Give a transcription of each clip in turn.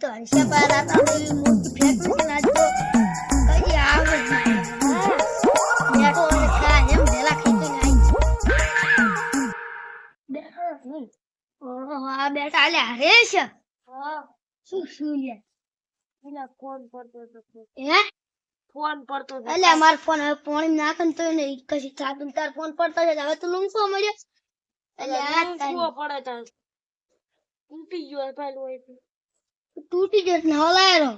તો હશે પારા તો પેલી મોટી ફેક્ટરી છે ને આજ તો કઈ આવે. હા. બેઠો ને ખા એમ ભેલા ખેંચીને આઈ. બેઠો આ બેઠા અલ્યા હરેશ શું શું લે? એલા ફોન પડતો તો હે? ફોન પડતો હતો અલ્યા મારો ફોન હવે પાણી નાખે તો ને કશી થાતું તાર ફોન પડતો છે હવે તું લૂંટો મળ્યો. એટલે આ એટલે પડે તાર. તૂટી ગયો પેલું. તૂટી જશે ને હલાયરો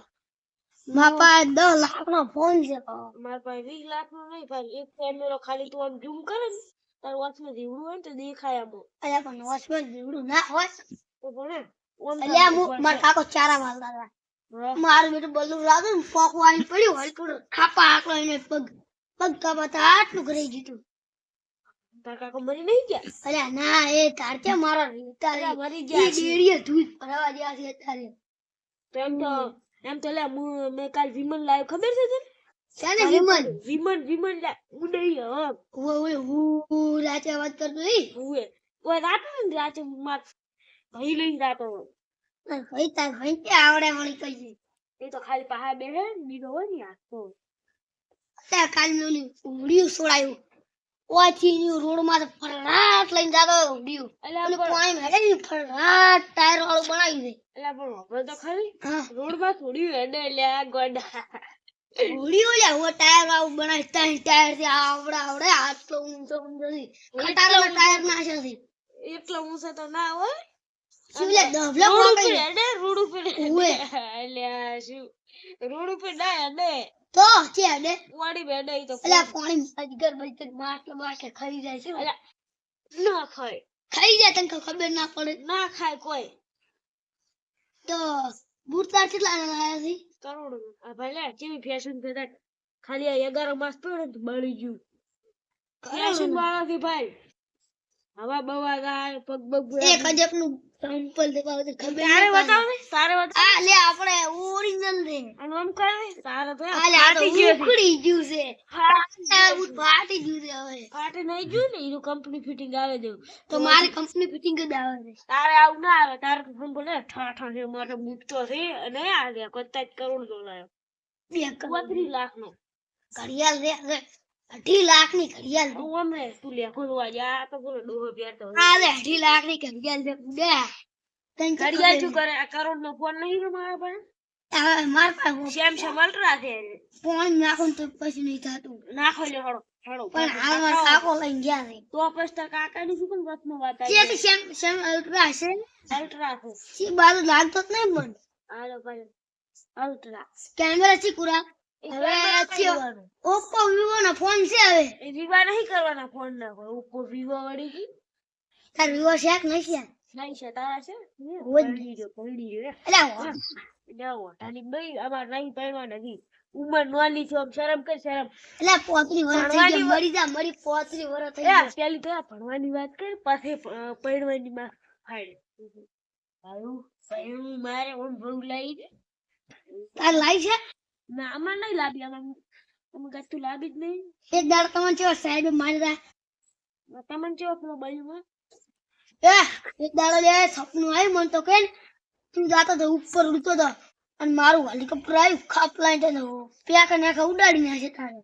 મારા પાસે દસ લાખ નો ફોન છે. મારા પાસે વીસ લાખ નો નહીં ભાઈ એક કેમેરો ખાલી તું આમ ઝૂમ કરે ને તારું વોચમાં જીવડું હોય ને તો દેખાય આમ. અલ્યા પણ વોચમેન જીવડું ના હોય. તો પણ અલ્યા હું મારા કાકો ચારા માલતા હતા. મારું બેટું બલ્લું લાગે ને પોક વાળી પડ્યું હોય થોડું ખાપા આકડો એને પગ પગ કાપાતા આટલું કરી દીધું તાર કાકો મરી નહીં ગયા? અલ્યા ના એ તાર કે મારો રીતા મરી ગયા. ડેડીએ દૂધ ભરાવા ગયા છે અત્યારે. તો એમ તો એમ તો લે મેં કાલ વિમન લાવ્યો ખબર છે તને? છે ને વિમન વિમન વિમન ઉડઈ હા. ઓય ઓય હું રાતે વાત કરતો ઈ? હુએ. ઓય રાતો ને રાતે માર ભાઈ લઈને રાતો ભાઈ તાર ભાઈ કે આવડે વળી કઈ એ તો ખાલી પાહા બેહે ને હોય ને આ તો કાલનું ઓલી ઉડિયું છોડાયું ઓછી ની રોડમાં તો ફરાટ લઈને જાતો ઉડિયું અલ્યા પાણી મેળે ને ફરાટ ટાયર વાળું બનાવી દે. એટલે પણ હવે તો ખરી. હા. થોડી હેડે લે આ ગોડા. ઉડિયું લે હું ટાયર વાળું બનાવી ત્રણ ટાયરથી આવડે આવડે આટલો ઊંચો ઊંચો થી ખટારાનો ટાયર નાશે છે એટલો ઊંચો તો ના હોય. શું ડબલો રોડ ઉપર પકડી રોડ ઉપર ઉવે. અલ્યા શું? રોડ ઉપર ના હેડે તો છે દે વાડી બેડે ઈ તો અલ્યા પાણી અજગર બજગર માટલો બાટલે ખાઈ જાય છે અલ્યા ના ખાય. ખાઈ જાય તને ખબર ના પડે. ના ખાય કોઈ. તો બુરતા કેટલા લાયા છે? કરોડ. આ ભાઈ લે કેવી ફેશન ફેશન ખાલી આ અગિયાર માસ પડે ને તો બળી ગયું. ફેશન વાળાથી ભાઈ. હવા બવા ગાય પગ પગ એક અજબનું સેમ્પલ દેવા છે ખબર તારે બતાવ ને સારે બતાવ. આ લે આપણે ઓરિજિનલ છે અને આમ કરે તારે તો આ લે આ તો. ઉખડી ગયું છે. ફાટી ગયું છે. હવે. ફાટી નહીં ગયું ને એનું કંપની ફિટિંગ આવે દેવું તો મારી કંપની ફિટિંગ જ આવે છે. તારે આવું ના આવે તારે તો ફોન બોલે ઠાઠા છે મારે મૂકતો છે અને આ લે કોતા જ કરોડ લાયો. બે કરોડ. લાખ નો ઘડિયાળ રે રે અઢી લાખની ઘડિયાળ હું અમે તું લેખો જોવા જા તો બોલો ડોહો પહેરતો હોય. આ અઢી લાખની ઘડિયાળ દે. બે. તને ઘડિયાળ શું કરે? આ કરોડ નો ફોન નહીં રે મારા પાસે? મારા પાસે સેમસંગ અલ્ટ્રા છે ફોન નાખું તો પછી નહીં થતું. નાખો લે હળો હળો. પણ હાલ મારા કાકો લઈને ગયા નહીં તો પછી તાર શું પણ વાત આવી તે સેમ સેમ અલ્ટ્રા છે અલ્ટ્રા છે સી બાજુ લાગતો જ નહીં પણ હાલો અલ્ટ્રા. કેમેરા છે કુરા ઓપ્પો વિવો નો ફોન છે હવે. વિવા નહીં કરવાના ફોન ના કોઈ ઓપ્પો વિવો વળી ગઈ. તાર વિવો છે કે નહીં છે? નહીં છે તારા છે? હોય જ. પડી રે અલા જાવો આ બઈ અમાર નહીં પહેરવા નથી ઉંમર નોલી છો શરમ કર શરમ. એટલે પોતરી વર થઈ ભણવાની મરી જા મરી પોતરી વરસ થઈ એ પેલી તો ભણવાની વાત કર પછી પહેરવાની માં ફાડ ભાઈ ભાઈ મારે ઓમ ભૂખ લઈ તાર લાઈ છે? ના આમાં નહીં લાવી આમાં અમે ગતું લાવી જ નહીં. એક દાડ તમને ચેવો સાહેબ મારી દા તમને કેવો પેલો બાજુમાં એ એક દાડો લે સપનું આવ્યું મને તો કે તું જાતો તો ઉપર ઉડતો તો. અને મારું હેલિકોપ્ટર આવ્યું ખાપ લાઈને તો પ્યાક ને આખા ઉડાડી નાખે તારે.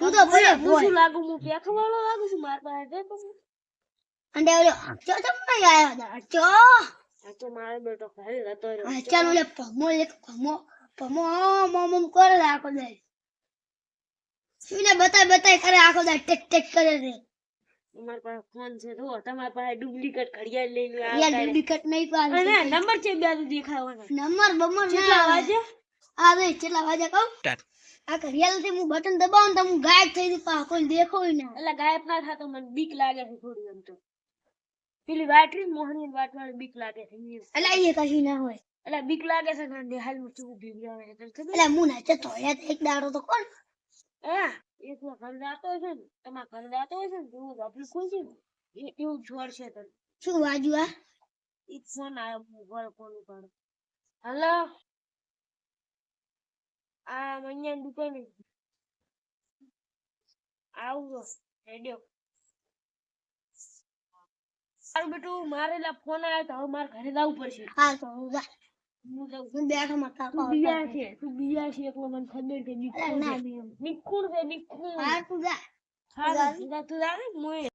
તું તો ભલે હું શું લાગુ હું પેખ વાળો લાગુ છું મારા પાસે છે તો? અને ઓલો ચો તો નહીં આયા હતા ચો. તો મારો બેટો ઘરે હતો રહ્યો. ચાલ ઓલે ભમો લે ભમો. આમ કરે આખો દે શું બતાય બતાય ખરે આખો દે ટેક ટેક કરે રે અમાર પાસે ફોન છે તો તમાર પાસે ડુપ્લિકેટ ઘડિયાળ લઈને યાર ડુપ્લિકેટ નહીં પાસે અને નંબર છે બે તો દેખાવાનો. નંબર બમર ના કેટલા આવે. વાગે આ રે કેટલા વાગે કહું? આ ઘડિયાળથી હું બટન દબાવું ને તો હું ગાયબ થઈ જઈ પા કોઈ દેખો ના. એટલે ગાયબ ના થતો મને બીક લાગે છે થોડી એમ તો. પેલી વાટરી મોહની વાટવાળી બીક લાગે છે. એટલે એ કશું ના હોય. એટલે બીક લાગે છે ને નિહાલ છે તને ખબર? એટલે હું નાચે તો એક દાડો તો કોણ હા એક ઘર જાતો છે ને તમારા ઘર જાતો છે ને તો એવું આપણું છે ને એવું જોર છે તને? શું વાજુ આ? ઈ ફોન આવ્યો ઘર ફોન ઉપાડો હલો? આ મન્યા દુકાને. આવજો રેડિયો. સારું બેટું મારે ફોન આવ્યો તો હવે મારે ઘરે જવું પડશે. હા તો હું જા હું જાઉં. હું બેઠો માથા તું બીયા છે. તું બીજા છે એટલે મને ખબર છે નિકુણ છે નિકુણ હા તું જા. હા તું જા. તું જા મોય